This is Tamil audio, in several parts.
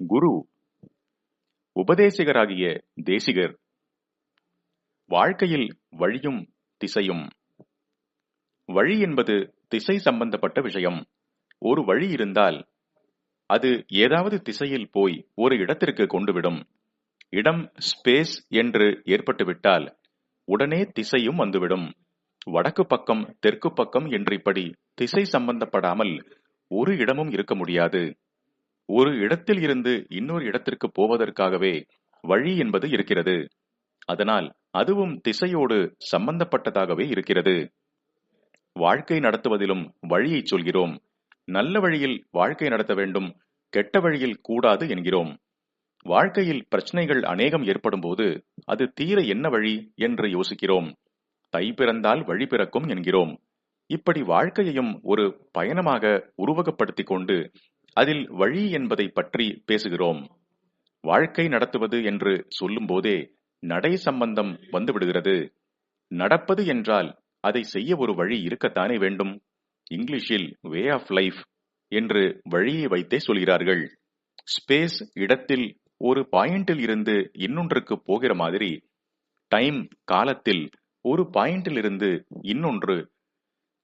குரு உபதேசிகராகிய தேசிகர் வாழ்க்கையில் வழியும் திசையும். வழி என்பது திசை சம்பந்தப்பட்ட விஷயம். ஒரு வழி இருந்தால் அது ஏதாவது திசையில் போய் ஒரு இடத்திற்கு கொண்டுவிடும். இடம் ஸ்பேஸ் என்று ஏற்பட்டுவிட்டால் உடனே திசையும் வந்துவிடும். வடக்கு பக்கம் தெற்கு பக்கம் என்று இப்படி திசை சம்பந்தப்படாமல் ஒரு இடமும் இருக்க முடியாது. ஒரு இடத்தில் இருந்து இன்னொரு இடத்திற்கு போவதற்காகவே வழி என்பது இருக்கிறது. அதனால் அதுவும் திசையோடு சம்பந்தப்பட்டதாகவே இருக்கிறது. வாழ்க்கை நடத்துவதிலும் வழியை சொல்கிறோம். நல்ல வழியில் வாழ்க்கை நடத்த வேண்டும் கெட்ட வழியில் கூடாது என்கிறோம். வாழ்க்கையில் பிரச்சனைகள் அநேகம் ஏற்படும் போது அது தீர என்ன வழி என்று யோசிக்கிறோம். தை பிறந்தால் வழி பிறக்கும் என்கிறோம். இப்படி வாழ்க்கையையும் ஒரு பயணமாக உருவகப்படுத்திக் கொண்டு அதில் வழி என்பதை பற்றி பேசுகிறோம். வாழ்க்கை நடத்துவது என்று சொல்லும்போதே நடை சம்பந்தம் வந்துவிடுகிறது. நடப்பது என்றால் அதை செய்ய ஒரு வழி இருக்கத்தானே வேண்டும். இங்கிலீஷில் வே ஆஃப் லைஃப் என்று வழியை வைத்தே சொல்கிறார்கள். ஸ்பேஸ் இடத்தில் ஒரு பாயிண்டில் இருந்து இன்னொன்றுக்கு போகிற மாதிரி டைம் காலத்தில் ஒரு பாயிண்டில் இருந்து இன்னொன்று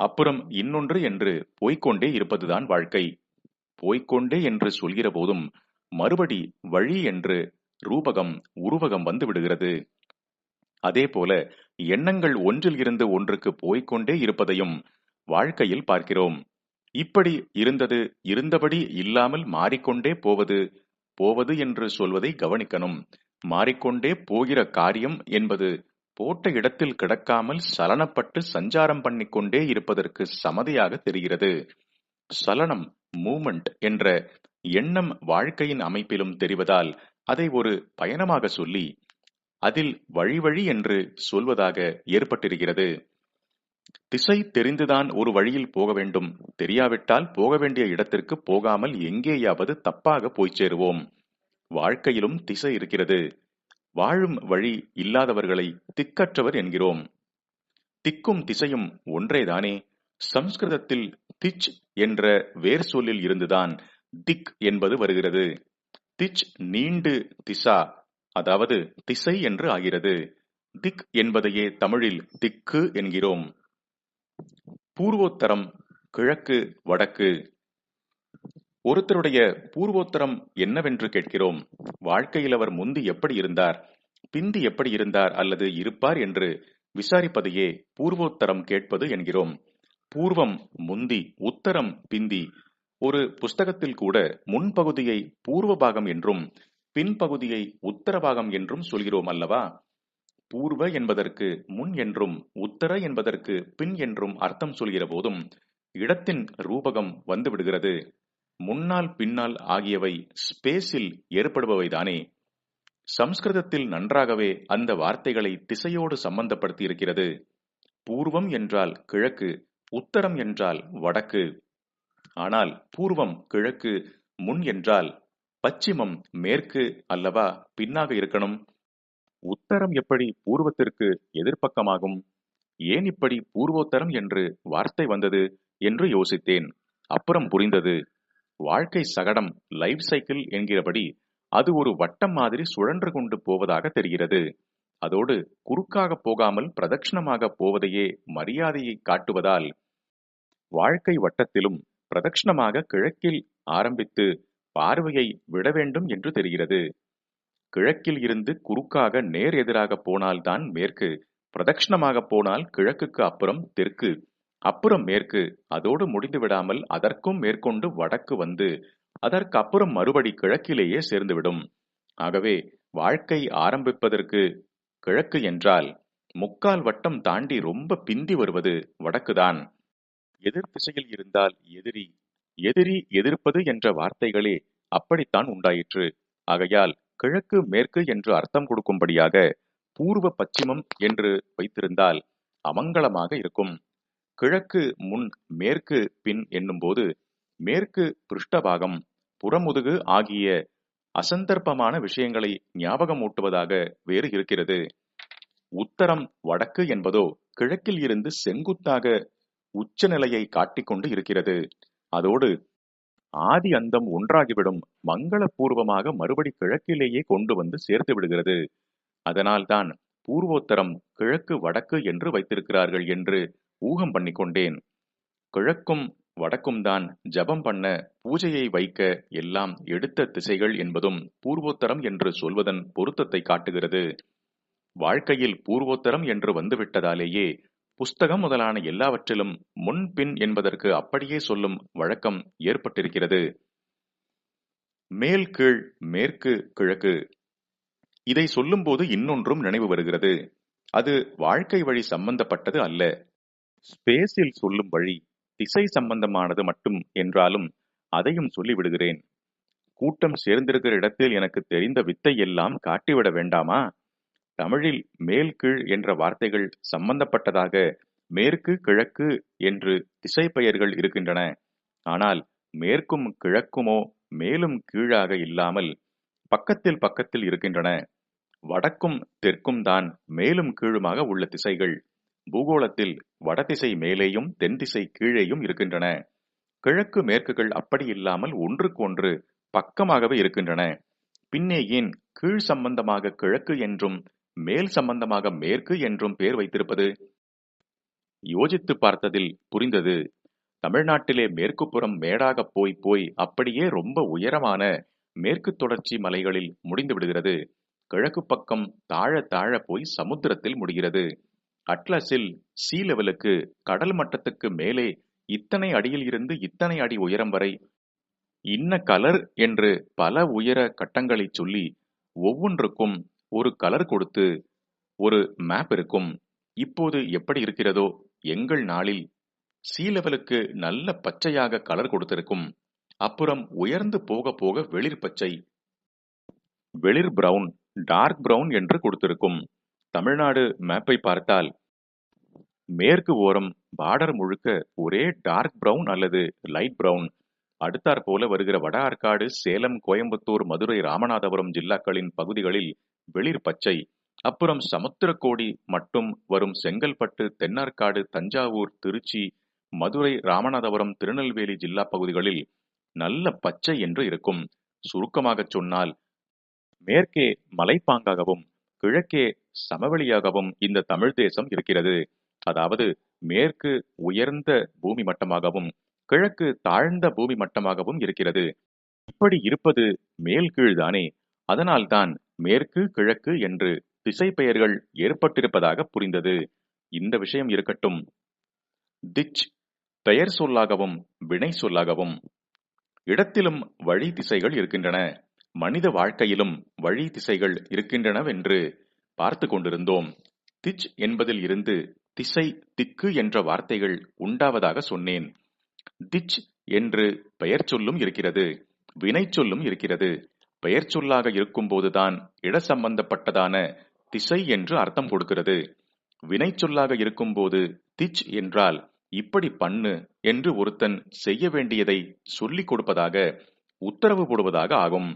அப்புறம் இன்னொன்று என்று போய்க்கொண்டே இருப்பதுதான் வாழ்க்கை. போய்க்கொண்டே என்று சொல்கிற போதும் மறுபடி வழி என்று ரூபகம் உருவகம் வந்து விடுகிறது எண்ணங்கள் ஒன்றில் இருந்து ஒன்றுக்கு போய்க்கொண்டே இருப்பதையும் வாழ்க்கையில் பார்க்கிறோம். இப்படி இருந்தது இருந்தபடி இல்லாமல் மாறிக்கொண்டே போவது போவது என்று சொல்வதை கவனிக்கணும். மாறிக்கொண்டே போகிற காரியம் என்பது போட்ட இடத்தில் கிடக்காமல் சலனப்பட்டு சஞ்சாரம் பண்ணிக்கொண்டே இருப்பதற்கு சமதியாக தெரிகிறது. சலனம் மூமெண்ட் என்ற எண்ணம் வாழ்க்கையின் அமைப்பிலும் தெரிவதால் அதை ஒரு பயணமாக சொல்லி அதில் வழி வழி என்று சொல்வதாக ஏற்பட்டிருக்கிறது. திசை தெரிந்துதான் ஒரு வழியில் போக வேண்டும். தெரியாவிட்டால் போக வேண்டிய இடத்திற்கு போகாமல் எங்கேயாவது தப்பாக போய் சேருவோம். வாழ்க்கையிலும் திசை இருக்கிறது. வாழும் வழி இல்லாதவர்களை திக்கற்றவர் என்கிறோம். திக்கும் திசையும் ஒன்றேதானே. சம்ஸ்கிருதத்தில் திச் என்ற வேர் சொல்லில் இருந்துதான் திக் என்பது வருகிறது. திச் நீண்டு திசா அதாவது திசை என்று ஆகிறது. திக் என்பதையே தமிழில் திக்கு என்கிறோம். பூர்வோத்தரம் கிழக்கு வடக்கு. ஒருத்தருடைய பூர்வோத்தரம் என்னவென்று கேட்கிறோம்? வாழ்க்கையில் அவர் முந்தி எப்படி இருந்தார்? பிந்தி எப்படி இருந்தார் அல்லது இருப்பார் என்று விசாரிப்பதையே பூர்வோத்தரம் கேட்பது என்கிறோம். பூர்வம் முந்தி உத்தரம் பிந்தி ஒரு புஸ்தகத்தில் கூட முன்பகுதியை பூர்வ பாகம் என்றும் பின்பகுதியை உத்தர பாகம் என்றும் சொல்கிறோம் அல்லவா? பூர்வ என்பதற்கு முன் என்றும் உத்தர என்பதற்கு பின் என்றும் அர்த்தம் சொல்கிற போதும் இடத்தின் ரூபகம் வந்துவிடுகிறது. முன்னால் பின்னால் ஆகியவை ஸ்பேஸில் ஏற்படுபவைதானே. சம்ஸ்கிருதத்தில் நன்றாகவே அந்த வார்த்தைகளை திசையோடு சம்பந்தப்படுத்தி இருக்கிறது பூர்வம் என்றால் கிழக்கு உத்தரம் என்றால் வடக்கு ஆனால் பூர்வம் கிழக்கு முன் என்றால் பச்சிமம் மேற்கு அல்லவா பின்னாக இருக்கணும்? உத்தரம் எப்படி பூர்வத்திற்கு எதிர்ப்பக்கமாகும்? ஏன் இப்படி பூர்வோத்தரம் என்று வார்த்தை வந்தது என்று யோசித்தேன். அப்புறம் புரிந்தது. வாழ்க்கை சகடம் லைஃப் சைக்கிள் என்கிறபடி அது ஒரு வட்டம் மாதிரி சுழன்று கொண்டு போவதாக தெரிகிறது. அதோடு குறுக்காக போகாமல் பிரதட்சணமாக போவதையே மரியாதையை காட்டுவதால் வாழ்க்கை வட்டத்திலும் பிரதட்சிணமாக கிழக்கில் ஆரம்பித்து பார்வையை விட வேண்டும் என்று தெரிகிறது. கிழக்கில் இருந்து குறுக்காக நேர் எதிராக போனால்தான் மேற்கு பிரதட்சிணமாக போனால் கிழக்குக்கு அப்புறம் தெற்கு அப்புறம் மேற்கு. அதோடு முடிந்து விடாமல் அதற்கும் மேற்கொண்டு வடக்கு வந்து அதற்கு அப்புறம் மறுபடி கிழக்கிலேயே சேர்ந்துவிடும். ஆகவே வாழ்க்கை ஆரம்பிப்பதற்கு கிழக்கு என்றால் முக்கால் வட்டம் தாண்டி ரொம்ப பிந்தி வருவது வடக்குதான். எதிர் திசையில் இருந்தால் எதிரி எதிரி எதிர்ப்பது என்ற வார்த்தைகளே அப்படித்தான் உண்டாயிற்று. ஆகையால் கிழக்கு மேற்கு என்று அர்த்தம் கொடுக்கும்படியாக பூர்வ பச்சிமம் என்று வைத்திருந்தால் அமங்கலமாக இருக்கும். கிழக்கு முன் மேற்கு பின் என்னும்போது மேற்கு பிருஷ்டபாகம் புறமுதுகு ஆகிய அசந்தர்ப்பமான விஷயங்களை ஞாபகமூட்டுவதாக வேறு இருக்கிறது. உத்தரம் வடக்கு என்பதோ கிழக்கில் இருந்து செங்குத்தாக உச்சநிலையை காட்டிக்கொண்டு இருக்கிறது. அதோடு ஆதி அந்தம் ஒன்றாகிவிடும். மங்களபூர்வமாக மறுபடி கிழக்கிலேயே கொண்டு வந்து சேர்த்து விடுகிறது. அதனால்தான் பூர்வோத்தரம் கிழக்கு வடக்கு என்று வைத்திருக்கிறார்கள் என்று ஊகம் பண்ணிக்கொண்டேன் கிழக்கும் வடக்கும் தான் ஜபம் பண்ண பூஜையை வைக்க எல்லாம் எடுத்த திசைகள் என்பதும் பூர்வோத்தரம் என்று சொல்வதன் பொருத்தத்தை காட்டுகிறது. வாழ்க்கையில் பூர்வோத்தரம் என்று வந்துவிட்டதாலேயே புஸ்தகம் முதலான எல்லாவற்றிலும் முன்பின் என்பதற்கு அப்படியே சொல்லும் வழக்கம் ஏற்பட்டிருக்கிறது. மேல் கீழ் மேற்கு கிழக்கு இதை சொல்லும்போது இன்னொன்றும் நினைவு வருகிறது. அது வாழ்க்கை வழி சம்பந்தப்பட்டது அல்ல. ஸ்பேஸில் சொல்லும் வழி திசை சம்பந்தமானது மட்டும் என்றாலும் அதையும் சொல்லிவிடுகிறேன். கூட்டம் சேர்ந்திருக்கிற இடத்தில் எனக்கு தெரிந்த வித்தை எல்லாம் காட்டிவிட வேண்டாமா? தமிழில் மேல் கீழ் என்ற வார்த்தைகள் சம்பந்தப்பட்டதாக மேற்கு கிழக்கு என்று திசை பெயர்கள் இருக்கின்றன. ஆனால் மேற்கும் கிழக்குமோ மேலும் கீழாக இல்லாமல் பக்கத்தில் பக்கத்தில் இருக்கின்றன. வடக்கும் தெற்கும் தான் மேலும் கீழுமாக உள்ள திசைகள். பூகோளத்தில் வடதிசை மேலேயும் தென் திசை கீழேயும் இருக்கின்றன. கிழக்கு மேற்குகள் அப்படி இல்லாமல் ஒன்றுக்கொன்று பக்கமாகவே இருக்கின்றன. பின்னே ஏன் கீழ் சம்பந்தமாக கிழக்கு என்றும் மேல் சம்பந்தமாக மேற்கு என்றும் பெயர் வைத்திருப்பது? யோசித்து பார்த்ததில் புரிந்தது. தமிழ்நாட்டிலே மேற்குப்புறம் மேடாக போய் போய் அப்படியே ரொம்ப உயரமான மேற்கு தொடர்ச்சி மலைகளில் முடிந்து விடுகிறது. கிழக்கு பக்கம் தாழ தாழ போய் சமுத்திரத்தில் முடிகிறது. அட்லஸில் சீ லெவலுக்கு கடல் மட்டத்துக்கு மேலே இத்தனை அடியில் இருந்து இத்தனை அடி உயரம் வரை இன்ன கலர் என்று பல உயர கட்டங்களை சொல்லி ஒவ்வொன்றுக்கும் ஒரு கலர் கொடுத்து ஒரு மேப் இருக்கும். இப்போது எப்படி இருக்கிறதோ எங்கள் நாளில் சீ லெவலுக்கு நல்ல பச்சையாக கலர் கொடுத்திருக்கும். அப்புறம் உயர்ந்து போக போக வெளிர் பச்சை வெளிர் பிரவுன் டார்க் பிரவுன் என்று கொடுத்திருக்கும். தமிழ்நாடு மேப்பை பார்த்தால் மேற்கு ஓரம் பார்டர் முழுக்க ஒரே டார்க் பிரவுன் அல்லது லைட் பிரவுன் அடுத்தாற் போல வருகிற வட ஆற்காடு சேலம் கோயம்புத்தூர் மதுரை ராமநாதபுரம் ஜில்லாக்களின் பகுதிகளில் வெளிர் பச்சை. அப்புறம் சமுத்திரக்கோடி மட்டும் வரும் செங்கல்பட்டு தென்னார்காடு தஞ்சாவூர் திருச்சி மதுரை ராமநாதபுரம் திருநெல்வேலி ஜில்லா பகுதிகளில் நல்ல பச்சை என்று இருக்கும். சுருக்கமாக சொன்னால் மேற்கே மலைப்பாங்காகவும் கிழக்கே சமவெளியாகவும் இந்த தமிழ் தேசம் இருக்கிறது. அதாவது மேற்கு உயர்ந்த பூமி மட்டமாகவும் கிழக்கு தாழ்ந்த பூமி மட்டமாகவும் இருக்கிறது. இப்படி இருப்பது மேல் கீழ்தானே. அதனால்தான் மேற்கு கிழக்கு என்று திசை பெயர்கள் ஏற்பட்டிருப்பதாக புரிந்தது. இந்த விஷயம் இருக்கட்டும். திச் பெயர் சொல்லாகவும் வினை சொல்லாகவும். இடத்திலும் வழி திசைகள் இருக்கின்றன. மனித வாழ்க்கையிலும் வழி திசைகள் இருக்கின்றனவென்று பார்த்து கொண்டிருந்தோம். திச் என்பதில் இருந்து திசை திக்கு என்ற வார்த்தைகள் உண்டாவதாக சொன்னேன். திச் என்று பெயர் சொல்லும் இருக்கிறது. வினை சொல்லும் இருக்கிறது. பெயர் சொல்லாக இருக்கும்போதுதான் இட சம்பந்தப்பட்டதான திசை என்று அர்த்தம் கொடுக்கிறது. வினைச்சொல்லாக இருக்கும்போது திச் என்றால் இப்படி பண்ணு என்று ஒருத்தன் செய்ய வேண்டியதை சொல்லிக் கொடுப்பதாக உத்தரவு போடுவதாக ஆகும்.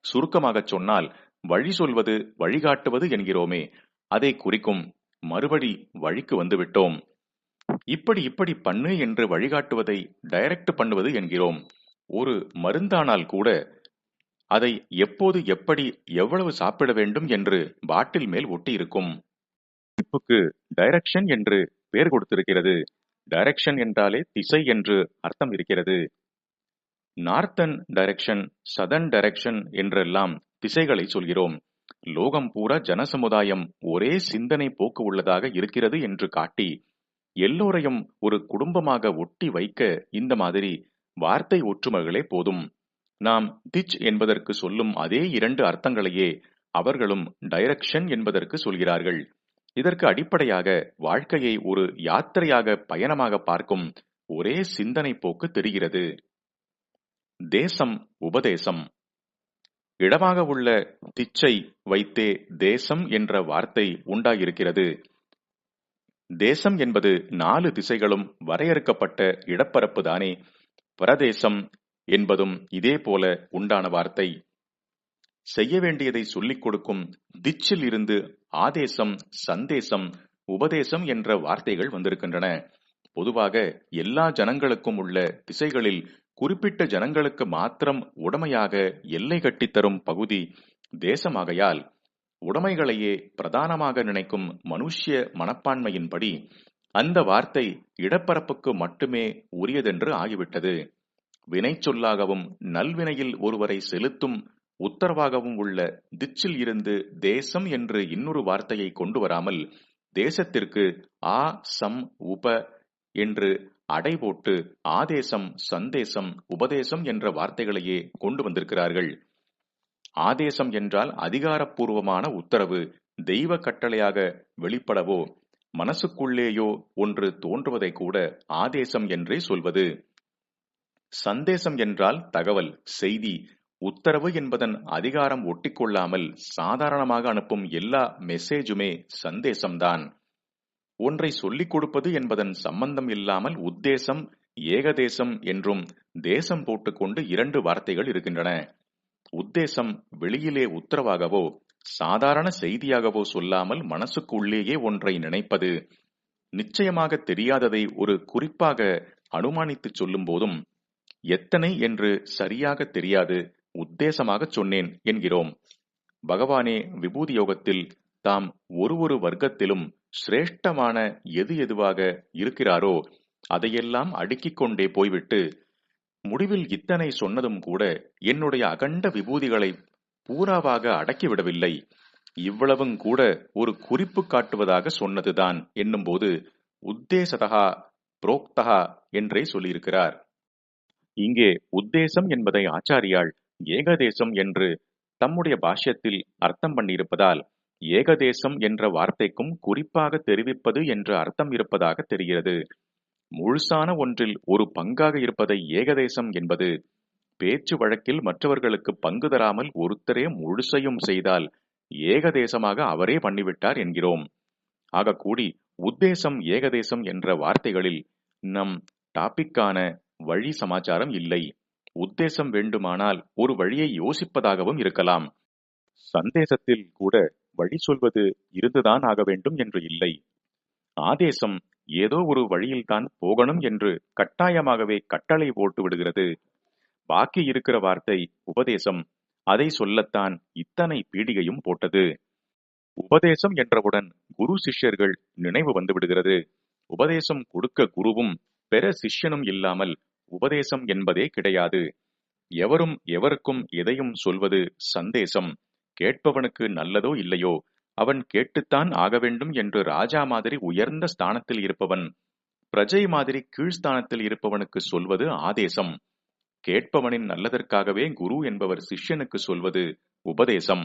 சுருக்கமாகச் சொன்னால் வழி சொல்வது வழிகாட்டுவது என்கிறோமே அதை குறிக்கும் மறுபடி வழிக்கு வந்துவிட்டோம். இப்படி இப்படி பண்ணு என்று வழிகாட்டுவதை டைரக்ட் பண்ணுவது என்கிறோம். ஒரு மருந்தானால் கூட அதை எப்போது எப்படி எவ்வளவு சாப்பிட வேண்டும் என்று பாட்டில் மேல் ஒட்டி இருக்கும் குறிப்புக்கு டைரக்ஷன் என்று பெயர் கொடுத்திருக்கிறது. டைரக்ஷன் என்றாலே திசை என்று அர்த்தம் இருக்கிறது. நார்த்தன் டைரக்ஷன் சதன் டைரக்ஷன் என்றெல்லாம் திசைகளை சொல்கிறோம். லோகம் பூரா ஜனசமுதாயம் ஒரே சிந்தனை போக்கு உள்ளதாக இருக்கிறது என்று காட்டி எல்லோரையும் ஒரு குடும்பமாக ஒட்டி வைக்க இந்த மாதிரி வார்த்தை ஒற்றுமைகளே போதும். நாம் திச் என்பதற்கு சொல்லும் அதே இரண்டு அர்த்தங்களையே அவர்களும் டைரக்ஷன் என்பதற்கு சொல்கிறார்கள். இதற்கு அடிப்படையாக வாழ்க்கையை ஒரு யாத்திரையாக பயணமாக பார்க்கும் ஒரே சிந்தனை போக்கு தெரிகிறது. தேசம் உபதேசம். இடமாக உள்ள திச்சை வைத்தே தேசம் என்ற வார்த்தை உண்டாயிருக்கிறது. தேசம் என்பது நாலு திசைகளும் வரையறுக்கப்பட்ட இடப்பரப்பு தானே. பிரதேசம் என்பதும் இதே போல உண்டான வார்த்தை. செய்ய வேண்டியதை சொல்லிக் கொடுக்கும் திச்சில் இருந்து ஆதேசம் சந்தேசம் உபதேசம் என்ற வார்த்தைகள் வந்திருக்கின்றன. பொதுவாக எல்லா ஜனங்களுக்கும் உள்ள திசைகளில் குறிப்பிட்ட ஜனங்களுக்கு மாத்திரம் உடமையாக எல்லை கட்டித்தரும் பகுதி தேசமாகையால் உடைமைகளையே பிரதானமாக நினைக்கும் மனுஷ்ய மனப்பான்மையின்படி அந்த வார்த்தை இடப்பரப்புக்கு மட்டுமே உரியதென்று ஆகிவிட்டது. வினை சொல்லாகவும் நல்வினையில் ஒருவரை செலுத்தும் உத்தரவாகவும் உள்ள திச்சில் இருந்து தேசம் என்று இன்னொரு வார்த்தையை கொண்டு வராமல் தேசத்திற்கு ஆ சம் உப என்று அடை போட்டு ஆதேசம் சந்தேசம் உபதேசம் என்ற வார்த்தைகளையே கொண்டு வந்திருக்கிறார்கள். ஆதேசம் என்றால் அதிகாரப்பூர்வமான உத்தரவு தெய்வ கட்டளையாக வெளிப்படவோ மனசுக்குள்ளேயோ ஒன்று தோன்றுவதை கூட ஆதேசம் என்றே சொல்வது. சந்தேசம் என்றால் தகவல் செய்தி உத்தரவு என்பதன் அதிகாரம் ஒட்டிக்கொள்ளாமல் சாதாரணமாக அனுப்பும் எல்லா மெசேஜுமே சந்தேசம்தான். ஒன்றை சொல்லிக் கொடுப்பது என்பதன் சம்பந்தம் இல்லாமல் உத்தேசம் ஏகதேசம் என்றும் தேசம் போட்டுக்கொண்டு இரண்டு வார்த்தைகள் இருக்கின்றன. உத்தேசம் வெளியிலே உத்தரவாகவோ சாதாரண செய்தியாகவோ சொல்லாமல் மனசுக்குள்ளேயே ஒன்றை நினைப்பது நிச்சயமாக தெரியாததை ஒரு குறிப்பாக அனுமானித்துச் சொல்லும் போதும் எத்தனை என்று சரியாக தெரியாது உத்தேசமாக சொன்னேன் என்கிறோம். பகவானே விபூதி யோகத்தில் தாம் ஒரு ஒரு வர்க்கத்திலும் சிரேஷ்டமான எது எதுவாக இருக்கிறாரோ அதையெல்லாம் அடுக்கிக் கொண்டே போய்விட்டு முடிவில் இத்தனை சொன்னதும் கூட என்னுடைய அகண்ட விபூதிகளை பூராவாக அடக்கிவிடவில்லை. இவ்வளவும் கூட ஒரு குறிப்பு காட்டுவதாக சொன்னதுதான் என்னும்போது உத்தேசதகா புரோக்தகா என்றே சொல்லியிருக்கிறார். இங்கே உத்தேசம் என்பதை ஆச்சாரியால் ஏகதேசம் என்று தம்முடைய பாஷ்யத்தில் அர்த்தம் பண்ணியிருப்பதால் ஏகதேசம் என்ற வார்த்தைக்கும் குறிப்பாக தெரிவிப்பது என்ற அர்த்தம் இருப்பதாக தெரிகிறது. முழுசான ஒன்றில் ஒரு பங்காக இருப்பதை ஏகதேசம் என்பது பேச்சு வழக்கில் மற்றவர்களுக்கு பங்கு தராமல் ஒருத்தரே முழுசையும் செய்தால் ஏகதேசமாக அவரே பண்ணிவிட்டார் என்கிறோம். ஆக கூடி உத்தேசம் ஏகதேசம் என்ற வார்த்தைகளில் நம் டாபிக்கான வழி சமாச்சாரம் இல்லை. உத்தேசம் வேண்டுமானால் ஒரு வழியை யோசிப்பதாகவும் இருக்கலாம். சந்தேசத்தில் கூட வழி சொல்வது இருந்துதான் ஆக வேண்டும் என்று இல்லை. ஆதேசம் ஏதோ ஒரு வழியில்தான் போகணும் என்று கட்டாயமாகவே கட்டளை போட்டு விடுகிறது. பாக்கி இருக்கிற வார்த்தை உபதேசம். அதை சொல்லத்தான் இத்தனை பீடிகையும் போட்டது. உபதேசம் என்றவுடன் குரு சிஷ்யர்கள் நினைவு வந்து விடுகிறது. உபதேசம் கொடுக்க குருவும் பெற சிஷ்யனும் இல்லாமல் உபதேசம் என்பதே கிடையாது. எவரும் எவருக்கும் எதையும் சொல்வது சந்தேசம். கேட்பவனுக்கு நல்லதோ இல்லையோ அவன் கேட்டுத்தான் ஆக வேண்டும் என்று ராஜா மாதிரி உயர்ந்த ஸ்தானத்தில் இருப்பவன் பிரஜை மாதிரி கீழ்ஸ்தானத்தில் இருப்பவனுக்கு சொல்வது ஆதேசம். கேட்பவனின் நல்லதற்காகவே குரு என்பவர் சிஷ்யனுக்கு சொல்வது உபதேசம்.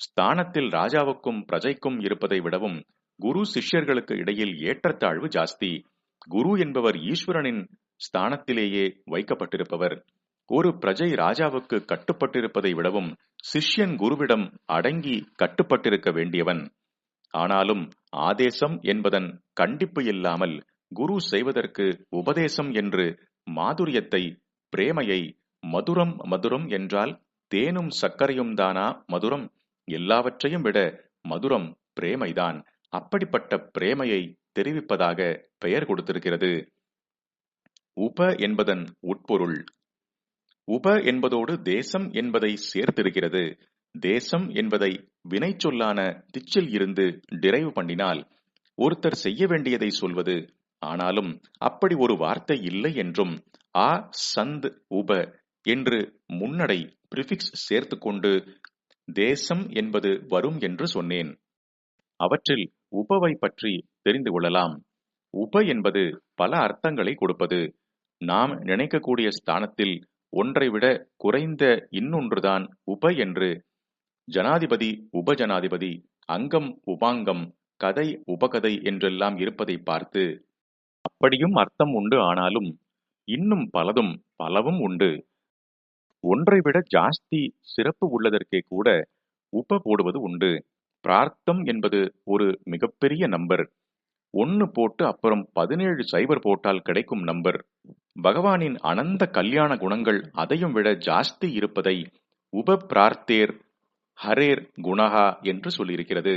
ஸ்தானத்தில் ராஜாவுக்கும் பிரஜைக்கும் இருப்பதை விடவும் குரு சிஷ்யர்களுக்கு இடையில் ஏற்றத்தாழ்வு ஜாஸ்தி. குரு என்பவர் ஈஸ்வரனின் ஸ்தானத்திலேயே வைக்கப்பட்டிருப்பவர். ஒரு பிரஜை ராஜாவுக்கு கட்டுப்பட்டிருப்பதை விடவும் சிஷ்யன் குருவிடம் அடங்கி கட்டுப்பட்டிருக்க வேண்டியவன். ஆனாலும் ஆதேசம் என்பதன் கண்டிப்பு இல்லாமல் குரு செய்வதற்கு உபதேசம் என்று மாதுரியத்தை பிரேமையை மதுரம் மதுரம் என்றால் தேனும் சர்க்கரையும் தானா மதுரம்? எல்லாவற்றையும் விட மதுரம் பிரேமைதான். அப்படிப்பட்ட பிரேமையை தெரிவிப்பதாக பெயர் கொடுத்திருக்கிறது. உப என்பதன் உட்பொருள். உப என்பதோடு தேசம் என்பதை சேர்த்திருக்கிறது. தேசம் என்பதை வினைச்சொல்லான திச்சில் இருந்து டிரைவ் பண்ணினால் ஒருத்தர் செய்ய வேண்டியதை சொல்வது. ஆனாலும் அப்படி ஒரு வார்த்தை இல்லை என்றும் ஆ சந்த் உப என்று முன்னடை பிரிஃபிக்ஸ் சேர்த்துக்கொண்டு தேசம் என்பது வரும் என்று சொன்னேன். அவற்றில் உபவை பற்றி தெரிந்து கொள்ளலாம். உப என்பது பல அர்த்தங்களை கொடுப்பது. நாம் நினைக்கக்கூடிய ஸ்தானத்தில் ஒன்றை விட குறைந்த இன்னொன்றுதான் உப என்று ஜனாதிபதி உபஜனாதிபதி அங்கம் உபாங்கம் கதை உபகதை என்றெல்லாம் இருப்பதை பார்த்து அப்படியும் அர்த்தம் உண்டு ஆனாலும் இன்னும் பலதும் பலவும் உண்டு. ஒன்றை விட ஜாஸ்தி சிறப்பு உள்ளதற்கே கூட உப போடுவது உண்டு. பிரார்த்தம் என்பது ஒரு மிகப்பெரிய நம்பர். ஒன்னு போட்டு அப்புறம் பதினேழு சைபர் போட்டால் கிடைக்கும் நம்பர். பகவானின் அனந்த கல்யாண குணங்கள் அதையும் விட ஜாஸ்தி இருப்பதை உப பிரார்த்தேர் ஹரேர் குணஹா என்று சொல்லியிருக்கிறது.